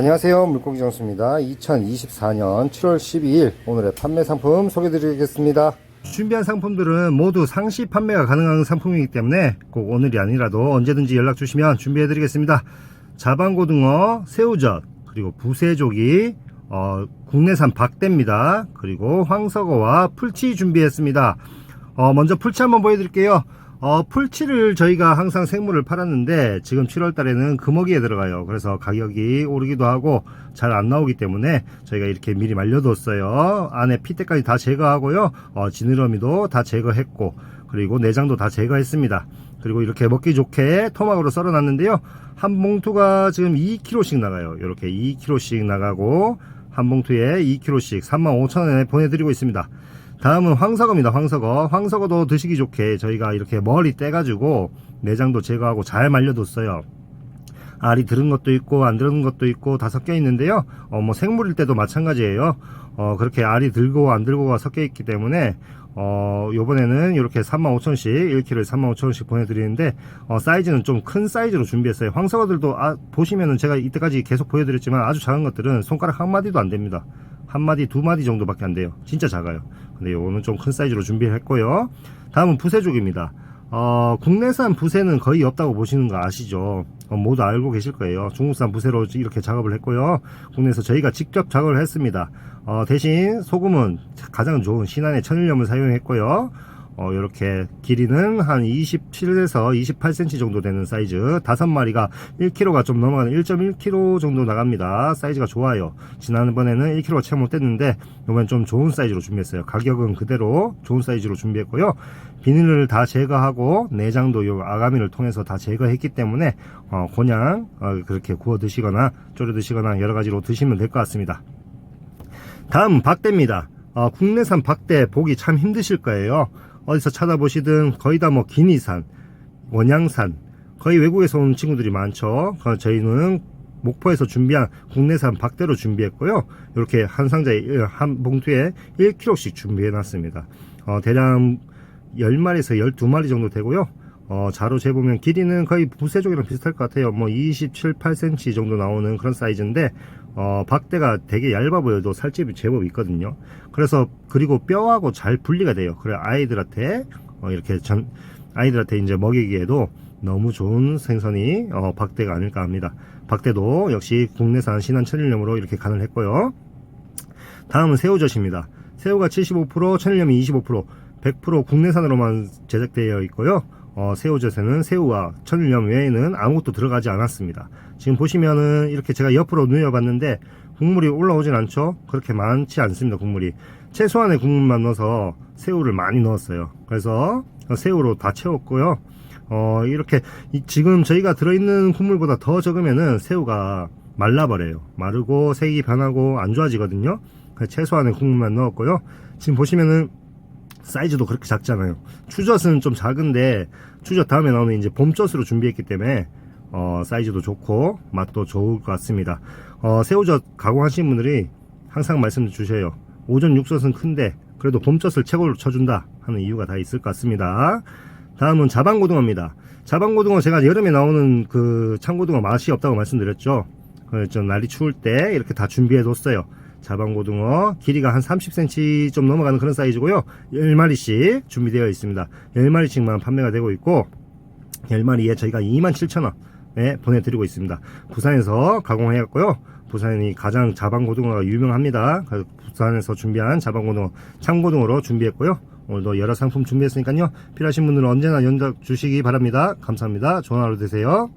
안녕하세요. 물고기 장수입니다. 2024년 7월 12일 오늘의 판매 상품 소개해 드리겠습니다. 준비한 상품들은 모두 상시 판매가 가능한 상품이기 때문에 꼭 오늘이 아니라도 언제든지 연락 주시면 준비해 드리겠습니다. 자방고등어 새우젓 그리고 부세조기 어, 국내산 박대입니다. 그리고 황석어와 풀치 준비했습니다. 어, 먼저 풀치 한번 보여드릴게요 어, 풀치를 저희가 항상 생물을 팔았는데 지금 7월 달에는 금어기에 들어가요. 그래서 가격이 오르기도 하고 잘 안 나오기 때문에 저희가 이렇게 미리 말려뒀어요. 안에 피때까지 다 제거하고요. 어, 지느러미도 다 제거했고 그리고 내장도 다 제거했습니다. 그리고 이렇게 먹기 좋게 토막으로 썰어놨는데요. 한 봉투가 지금 2kg씩 나가요. 이렇게 2kg씩 나가고 한 봉투에 2kg씩 35,000원에 보내드리고 있습니다. 다음은 황석어입니다. 황석어. 황석어도 드시기 좋게 저희가 이렇게 머리 떼가지고 내장도 제거하고 잘 말려뒀어요. 알이 들은 것도 있고 안 들은 것도 있고 다 섞여 있는데요. 어, 뭐 생물일 때도 마찬가지예요. 어, 그렇게 알이 들고 안 들고가 섞여 있기 때문에 어, 요번에는 이렇게 35,000원씩 1kg에 35,000원씩 보내드리는데 어, 사이즈는 좀 큰 사이즈로 준비했어요. 황석어들도 아, 보시면은 제가 이때까지 계속 보여드렸지만 아주 작은 것들은 손가락 한 마디도 안 됩니다. 한 마디 두 마디 정도밖에 안 돼요. 진짜 작아요. 근데 요거는 좀 큰 사이즈로 준비했고요. 다음은 부세족입니다. 어, 국내산 부세는 거의 없다고 보시는 거 아시죠? 어, 모두 알고 계실 거예요. 중국산 부세로 이렇게 작업을 했고요. 국내에서 저희가 직접 작업을 했습니다. 어, 대신 소금은 가장 좋은 신안의 천일염을 사용했고요. 어, 이렇게 길이는 한 27에서 28cm 정도 되는 사이즈. 다섯 마리가 1kg가 좀 넘어가는 1.1kg 정도 나갑니다. 사이즈가 좋아요. 지난번에는 1kg 채 못했는데 이번 좀 좋은 사이즈로 준비했어요. 가격은 그대로 좋은 사이즈로 준비했고요. 비닐을 다 제거하고 내장도 요 아가미를 통해서 다 제거했기 때문에 어, 그냥 어, 그렇게 구워 드시거나 졸여 드시거나 여러 가지로 드시면 될 것 같습니다. 다음 박대입니다. 어, 국내산 박대 보기 참 힘드실 거예요 어디서 찾아보시든 거의 다 뭐 기니산, 원양산, 거의 외국에서 온 친구들이 많죠. 어, 저희는 목포에서 준비한 국내산 박대로 준비했고요. 이렇게 한 상자에 한 봉투에 1kg씩 준비해 놨습니다. 어, 대략 10마리에서 12마리 정도 되고요. 어, 자로 재보면 길이는 거의 부세족이랑 비슷할 것 같아요. 뭐 27, 8cm 정도 나오는 그런 사이즈인데 어, 박대가 되게 얇아 보여도 살집이 제법 있거든요. 그래서 그리고 뼈하고 잘 분리가 돼요. 그래 아이들한테 어, 이렇게 전 아이들한테 이제 먹이기에도 너무 좋은 생선이 어, 박대가 아닐까 합니다. 박대도 역시 국내산 신한 천일염으로 이렇게 간을 했고요. 다음은 새우젓입니다. 새우가 75%, 천일염이 25%, 100% 국내산으로만 제작되어 있고요. 어, 새우젓에는 새우와 천일염 외에는 아무것도 들어가지 않았습니다. 지금 보시면은 이렇게 제가 옆으로 누여봤는데 국물이 올라오진 않죠? 그렇게 많지 않습니다, 국물이. 최소한의 국물만 넣어서 새우를 많이 넣었어요. 그래서 새우로 다 채웠고요. 어, 이렇게 이- 지금 저희가 들어있는 국물보다 더 적으면은 새우가 말라버려요. 마르고 색이 변하고 안 좋아지거든요. 그래서 최소한의 국물만 넣었고요. 지금 보시면은 사이즈도 그렇게 작잖아요. 추젓은 좀 작은데 추젓 다음에 나오는 이제 봄젓으로 준비했기 때문에 어, 사이즈도 좋고 맛도 좋을 것 같습니다. 어, 새우젓 가공하신 분들이 항상 말씀 주셔요. 오전 육젓은 큰데 그래도 봄젓을 최고로 쳐준다 하는 이유가 다 있을 것 같습니다. 다음은 자방고등어입니다. 자방고등어 제가 여름에 나오는 그 창고등어 맛이 없다고 말씀드렸죠. 그좀 날이 추울 때 이렇게 다 준비해 뒀어요. 자방고등어 길이가 한 30cm 좀 넘어가는 그런 사이즈고요. 10마리씩 준비되어 있습니다. 10마리씩만 판매가 되고 있고 10마리에 저희가 27,000원에 보내드리고 있습니다. 부산에서 가공해갖고요. 부산이 가장 자방고등어가 유명합니다. 그래서 부산에서 준비한 자방고등어 참고등어로 준비했고요. 오늘도 여러 상품 준비했으니까요. 필요하신 분들은 언제나 연락 주시기 바랍니다. 감사합니다. 좋은 하루 되세요.